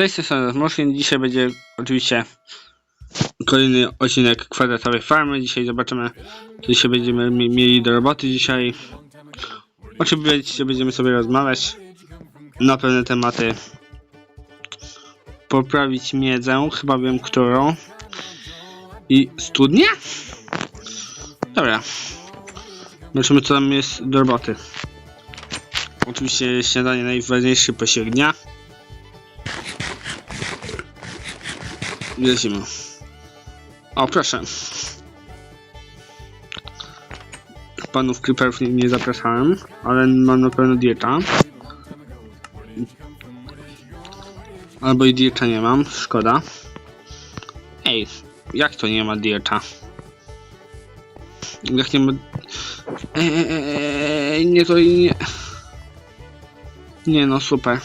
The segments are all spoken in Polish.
Cześć, jestem Moszyn. Dzisiaj będzie oczywiście kolejny odcinek kwadratowej farmy. Dzisiaj zobaczymy, co dzisiaj będziemy mi- mieli do roboty dzisiaj. Oczywiście będziemy sobie rozmawiać na pewne tematy. Poprawić miedzę, chyba wiem którą. I studnię? Dobra. Zobaczymy co tam jest do roboty. Oczywiście śniadanie najważniejszy posiłek dnia. Lecimy. O, proszę. Panów creeperów nie, nie zapraszałem, ale mam na pewno dieta. Albo i dieta nie mam, szkoda. Ej, jak to nie ma dieta? Jak nie ma... Eee, nie to i nie... Nie no, super.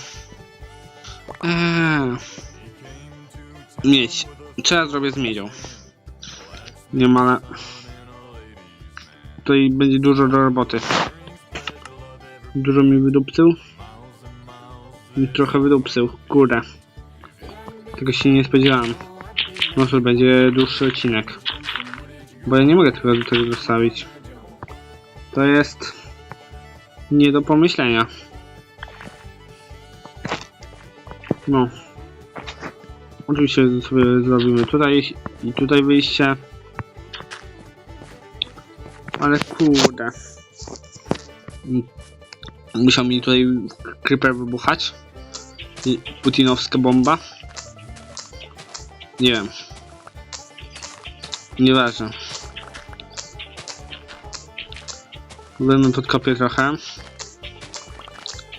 Miedź. Co ja zrobię z miedzią? Nie ma. Tutaj będzie dużo do roboty. Dużo mi wydupcył. Trochę wydupcył. Kurde. Tego się nie spodziewałem. Może będzie dłuższy odcinek. Bo ja nie mogę tego do tego zostawić. To jest... Nie do pomyślenia. No. Oczywiście sobie zrobimy tutaj i tutaj wyjście. Ale kurde. Musiał mi tutaj creeper wybuchać. Putinowska bomba. Nie wiem. Nieważne. Będę podkopię trochę.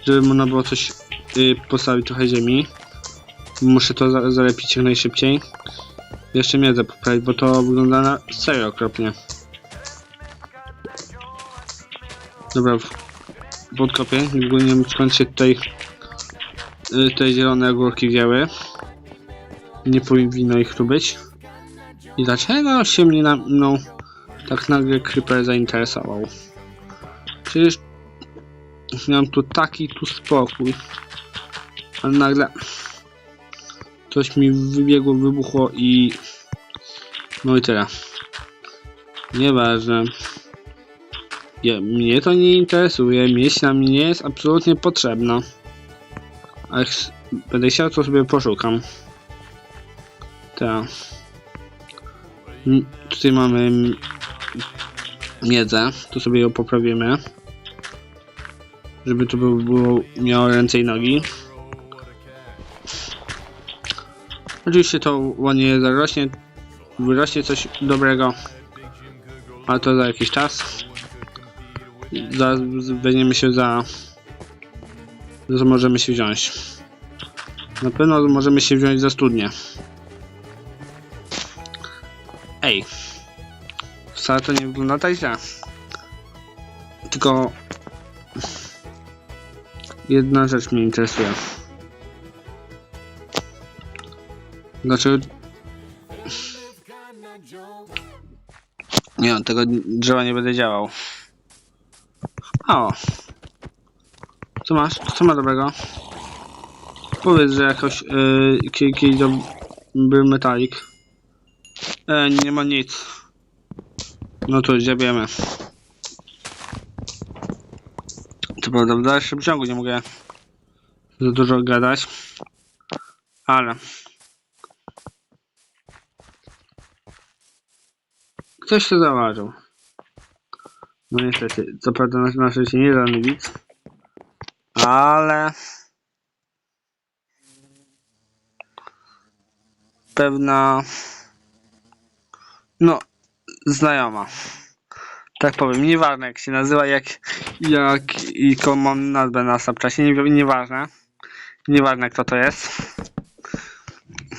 Żeby można było coś y, postawić trochę ziemi. Muszę to za zalepić jak najszybciej. Jeszcze miedzę poprawić, bo to wygląda na serio okropnie. Dobra, podkopię. Nie wiem skąd się tutaj y, te zielone ogórki wzięły. Nie powinno ich tu być. I dlaczego się mnie na mną tak nagle Creeper zainteresował? Przecież miałem tu taki tu spokój. Ale nagle coś mi wybiegło, wybuchło i no i tyle. Nieważne. Ja, mnie to nie interesuje, mieć na mnie nie jest absolutnie potrzebna. A jak będę chciał, to sobie poszukam. Tak. Tutaj mamy miedzę, tu sobie ją poprawimy. Żeby to było miało ręce i nogi. Oczywiście to ładnie zarośnie, wyrośnie coś dobrego, ale to za jakiś czas. Zaraz weźmiemy się za... co możemy się wziąć. Na pewno możemy się wziąć za studnię. Ej. Wcale to nie wygląda tak źle. Tylko... Jedna rzecz mnie interesuje. Dlaczego... Nie tego drzewa nie będę działał. O! Co masz? Co ma dobrego? Powiedz, że jakoś yy, jakiś dobry metalik. E, nie ma nic. No to zjawiemy. Co prawda w dalszym ciągu nie mogę za dużo gadać. Ale Ktoś to zauważył. No niestety, co prawda na nasze się nie da nic, ale pewna no znajoma. Tak powiem, nieważne jak się nazywa, jak, jak i jaką mam nazwę na Snapchacie, nie, nieważne. Nieważne kto to jest.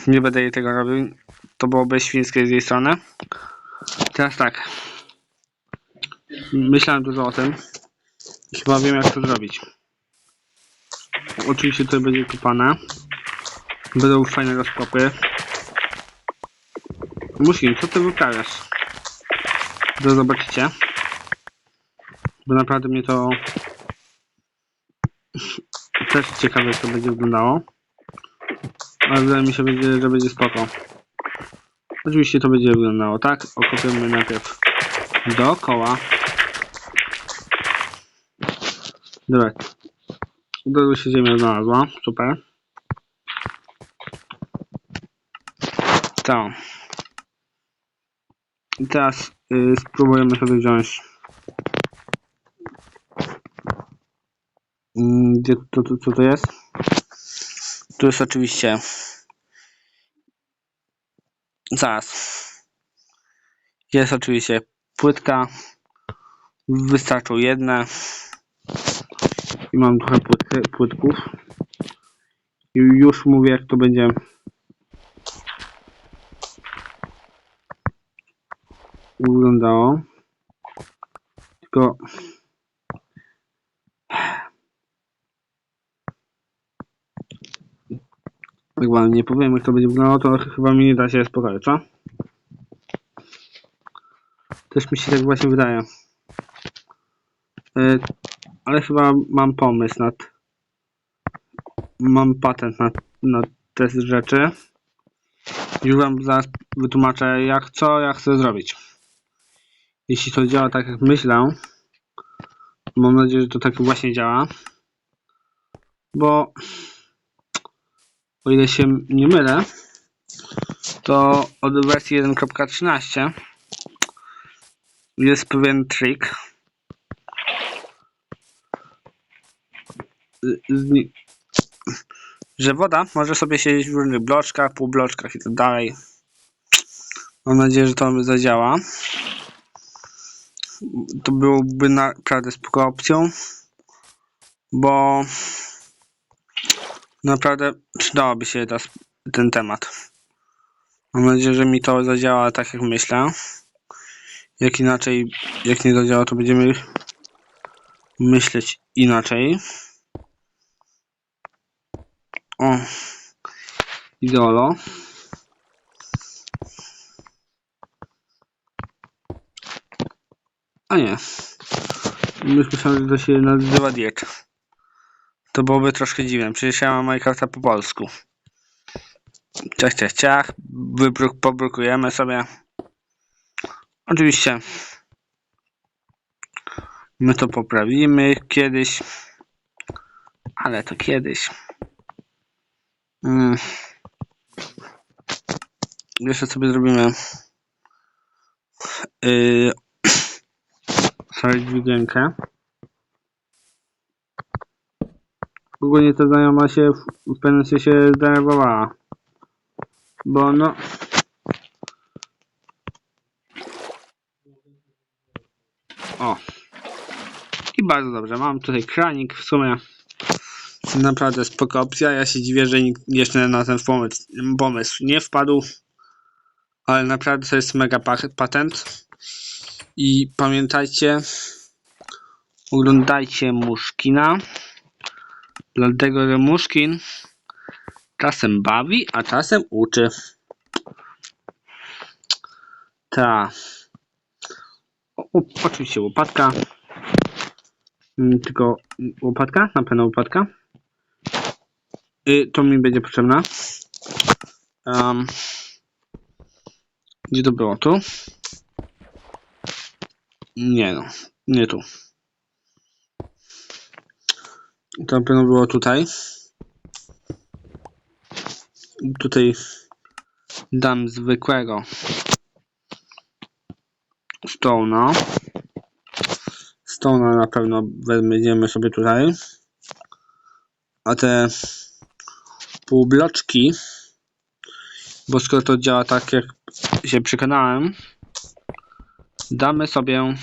Nie będę jej tego robił. To byłoby świńskie z jej strony. Teraz tak. Myślałem dużo o tym. Chyba wiem jak to zrobić. Oczywiście to będzie kopane. Będą fajne rozkopy. Musim, co ty wyprawiasz? To zobaczycie. Bo naprawdę mnie to też ciekawe jak to będzie wyglądało. Ale wydaje mi się, że będzie spoko. Oczywiście to będzie wyglądało tak. Okopiemy najpierw dookoła. Dobra. Dobrze się ziemia znalazła. Super. To. I teraz y, spróbujemy sobie wziąć. Mm, Gdzie to, to, co to jest? Tu jest oczywiście. Zaraz. Jest oczywiście płytka. Wystarczą jedne. I mam trochę płytky, płytków. I już mówię jak to będzie wyglądało. Tylko jak wam nie powiem jak to będzie wyglądało, to chyba mi nie da się spokoju, co? Też mi się tak właśnie wydaje. E, ale chyba mam pomysł nad mam patent na, na te rzeczy. Już wam zaraz wytłumaczę jak co ja chcę zrobić. Jeśli to działa tak jak myślę, mam nadzieję, że to tak właśnie działa. Bo o ile się nie mylę, to od wersji 1.13 jest pewien trik. że woda może sobie siedzieć w różnych bloczkach, półbloczkach i tak dalej. Mam nadzieję, że to zadziała. To byłoby naprawdę spoko opcją, bo naprawdę przydałoby się teraz ten temat. Mam nadzieję, że mi to zadziała tak jak myślę. Jak inaczej, jak nie zadziała, to będziemy myśleć inaczej. O, ideolo. A nie. Myślałem, że to się nazywa diet. To byłoby troszkę dziwne. Przecież ja mam Minecrafta po polsku. Ciach, ciach, ciach. Wybruk, pobrukujemy sobie. Oczywiście. My to poprawimy kiedyś. Ale to kiedyś. Mm. Jeszcze sobie zrobimy yy, sorry. Ogólnie ta znajoma się w, pewnym sensie zdenerwowała. Bo no... O. I bardzo dobrze. Mam tutaj kranik w sumie. Naprawdę spoko opcja. Ja się dziwię, że nikt jeszcze na ten pomysł, pomysł nie wpadł. Ale naprawdę to jest mega pa- patent. I pamiętajcie, oglądajcie Muszkina. Dlatego, że Muszkin czasem bawi, a czasem uczy. Ta. O, oczywiście łopatka. Mm, Tylko łopatka? Na pewno łopatka. Y, to mi będzie potrzebna. Um, gdzie to było? Tu? Nie no, nie tu. To na pewno było tutaj. Tutaj dam zwykłego Stone'a. Stone'a na pewno weźmiemy sobie tutaj. A te półbloczki, bo skoro to działa tak jak się przekonałem, damy sobie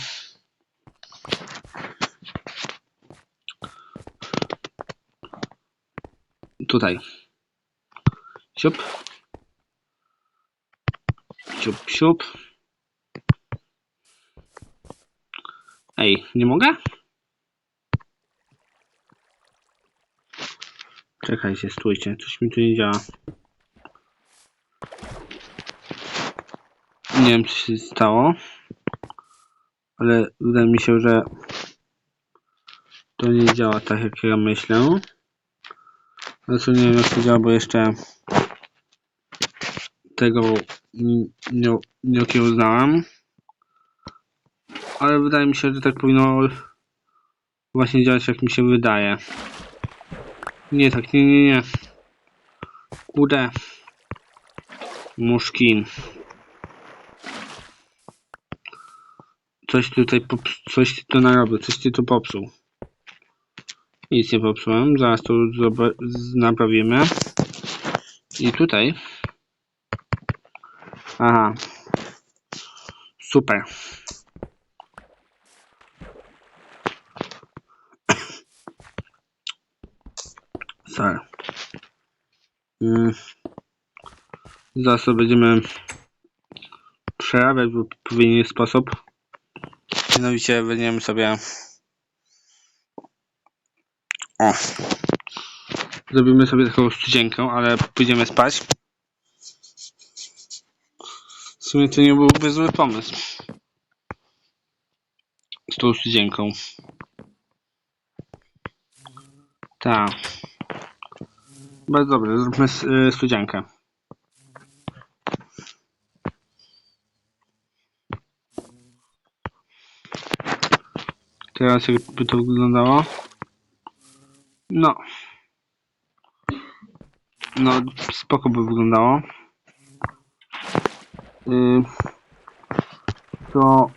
tutaj. Siup. Siup, siup. Ej, nie mogę? Czekajcie, stójcie, coś mi tu nie działa. Nie wiem, co się stało. Ale wydaje mi się, że to nie działa tak, jak ja myślę. Co nie wiem, jak to działa, bo jeszcze tego nie, nie okiełznałem. Ale wydaje mi się, że tak powinno właśnie działać jak mi się wydaje. Nie tak, nie, nie, nie. Kurde. Muszki. Coś tutaj coś ty tu narobił, coś ty tu popsuł. Nic nie popsułem, zaraz to naprawimy. I tutaj. Aha. Super. Sorry. Mm. Zaraz to będziemy przerabiać w odpowiedni sposób. Mianowicie weźmiemy sobie o zrobimy sobie taką studzienkę, ale pójdziemy spać. W sumie to nie byłby zły pomysł. Z tą studzienką. Tak. Bardzo dobrze, zróbmy y, studzienkę. Teraz jakby to wyglądało. No. No, spoko by wyglądało. Yy, to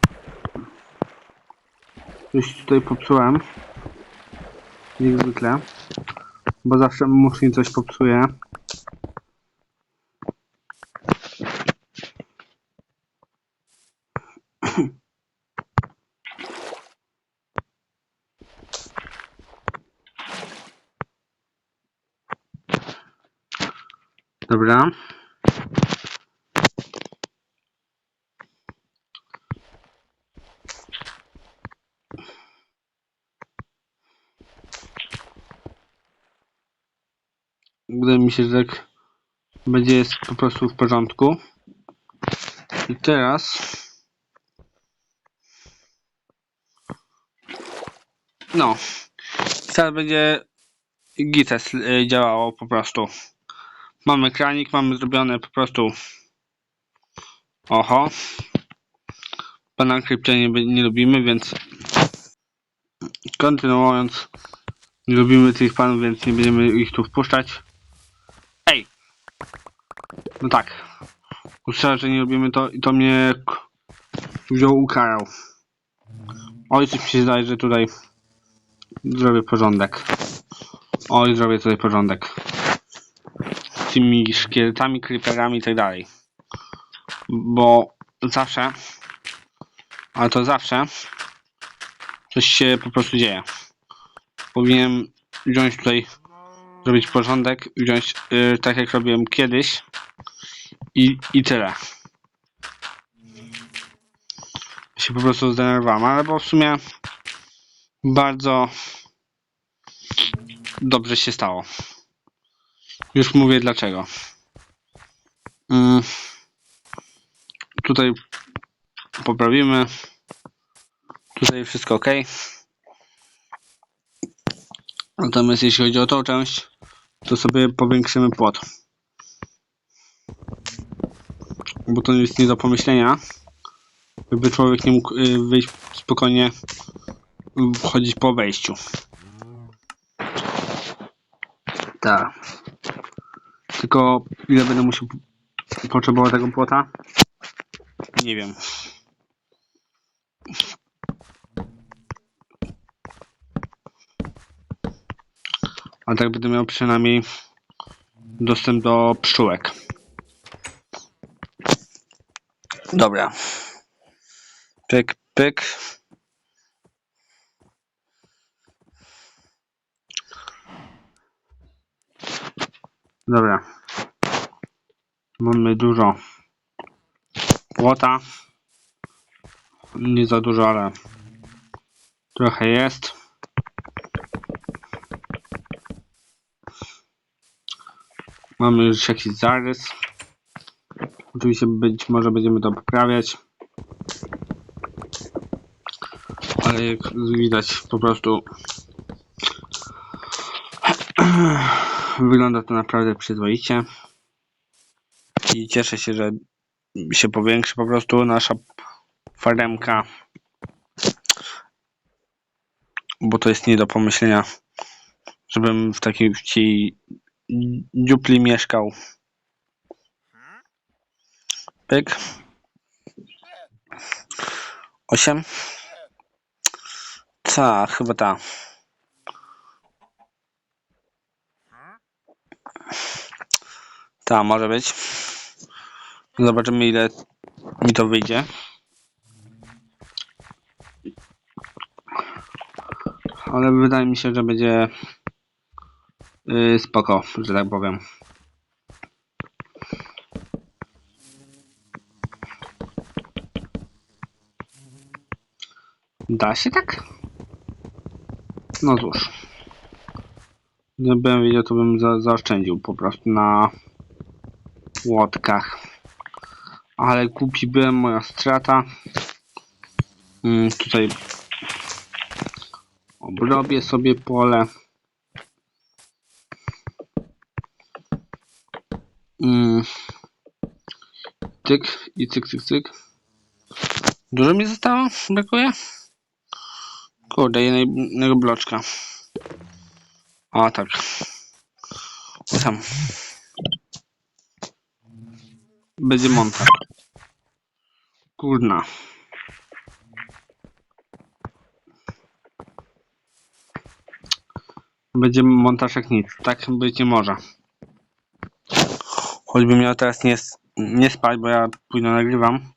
coś tutaj popsułem. Jak zwykle. Bo zawsze muszę coś popsuje. Dobra. Wydaje mi się, że tak będzie jest po prostu w porządku. I teraz no teraz będzie GITES y, działało po prostu. Mamy kranik, mamy zrobione po prostu oho. Pana krypcia nie, nie lubimy, więc kontynuując nie lubimy tych panów, więc nie będziemy ich tu wpuszczać. Ej! No tak. Usłyszałem, że nie lubimy to i to mnie wziął ukarał. Oj, coś mi się zdaje, że tutaj zrobię porządek. Oj, zrobię tutaj porządek. Z tymi szkieletami, creeperami i tak dalej. Bo zawsze, ale to zawsze, coś się po prostu dzieje. Powinienem wziąć tutaj, zrobić porządek, wziąć y, tak jak robiłem kiedyś i, i tyle. Się po prostu zdenerwowałem, ale bo w sumie bardzo dobrze się stało. Już mówię dlaczego. Mm. Tutaj poprawimy. Tutaj wszystko ok. Natomiast jeśli chodzi o tą część, to sobie powiększymy płot. Bo to jest nie do pomyślenia. Jakby człowiek nie mógł y, wyjść spokojnie, wchodzić po wejściu. Tak. Tylko ile będę musiał potrzebował tego płota? Nie wiem. A tak będę miał przynajmniej dostęp do pszczółek. Dobra. Pyk, pyk. Dobra. Mamy dużo płota. Nie za dużo, ale trochę jest. Mamy już jakiś zarys. Oczywiście być może będziemy to poprawiać. Ale jak widać po prostu wygląda to naprawdę przyzwoicie. I cieszę się, że się powiększy po prostu nasza faremka. Bo to jest nie do pomyślenia, żebym w takiej dziupli mieszkał. Pyk. Osiem. Ta, chyba ta. Ta, może być. Zobaczymy ile mi to wyjdzie. Ale wydaje mi się, że będzie yy, spoko, że tak powiem. Da się tak? No cóż. Gdybym wiedział, to bym za, zaoszczędził po prostu na łotkach. Ale głupi byłem, moja strata. Mm, tutaj obrobię sobie pole. Mm. Tyk i cyk, cyk, cyk. Dużo mi zostało? Brakuje? Kurde, jednego bloczka. O, tak. Tam. Będzie montaż. Kurna. Będzie montaż jak nic. Tak być nie może. Choćbym miał teraz nie, nie spać, bo ja późno nagrywam.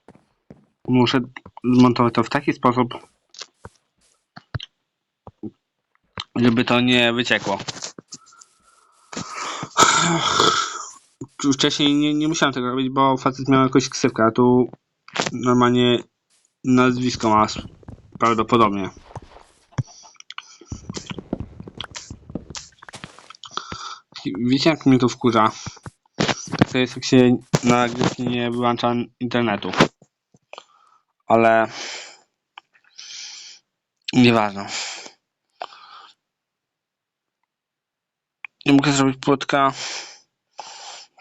Muszę zmontować to w taki sposób, żeby to nie wyciekło. Wcześniej nie, nie musiałem tego robić, bo facet miał jakąś ksywkę, a tu normalnie nazwisko ma prawdopodobnie. Wiecie jak mnie to wkurza? To jest jak się na nagrywki nie wyłącza internetu. Ale nieważne. Nie mogę zrobić płotka.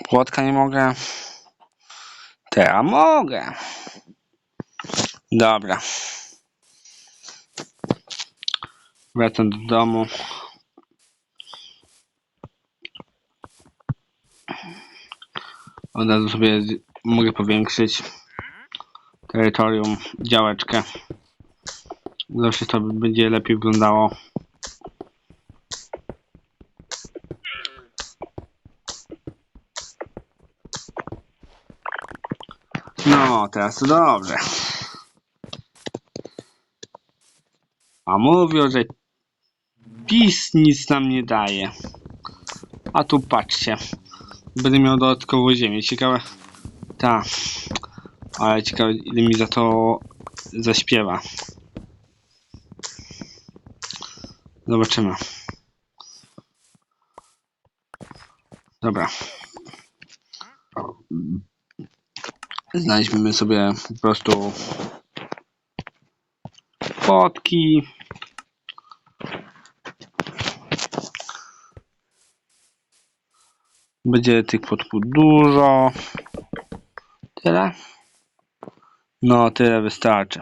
Płotka nie mogę. Teraz mogę. Dobra. Wracam do domu. Od razu sobie mogę powiększyć terytorium, działeczkę. Zawsze to będzie lepiej wyglądało. No, teraz to dobrze. A mówią, że PiS nic nam nie daje. A tu patrzcie. Będę miał dodatkowo ziemię. Ciekawe. Ta. Ale ciekawe ile mi za to zaśpiewa. Zobaczymy. Dobra. Znajdźmy sobie po prostu fotki. Będzie tych podpód dużo. Tyle? No, tyle wystarczy.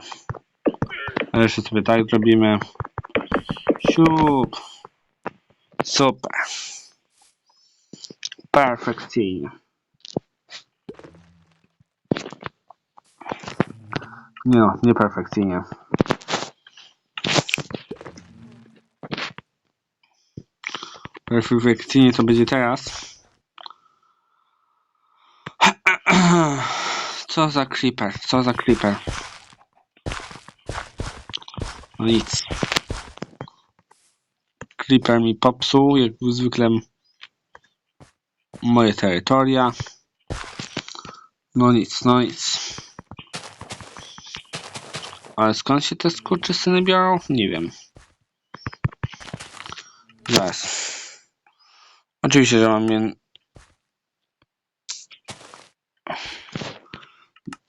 A jeszcze sobie tak zrobimy. Siup. Super. Perfekcyjnie. Nie no, nie perfekcyjnie. Perfekcyjnie to będzie teraz. Co za creeper? Co za creeper? No nic. Creeper mi popsuł, jak zwykle moje terytoria. No nic, no nic. Ale skąd się te skurczysyny biorą? Nie wiem. Zaraz. Oczywiście, że mam je...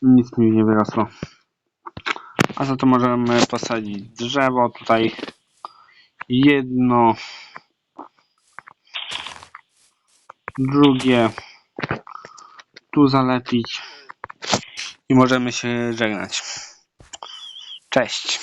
Nic mi nie wyrosło. A za to możemy posadzić drzewo tutaj. Jedno. Drugie. tu zalepić. I możemy się żegnać. Cześć.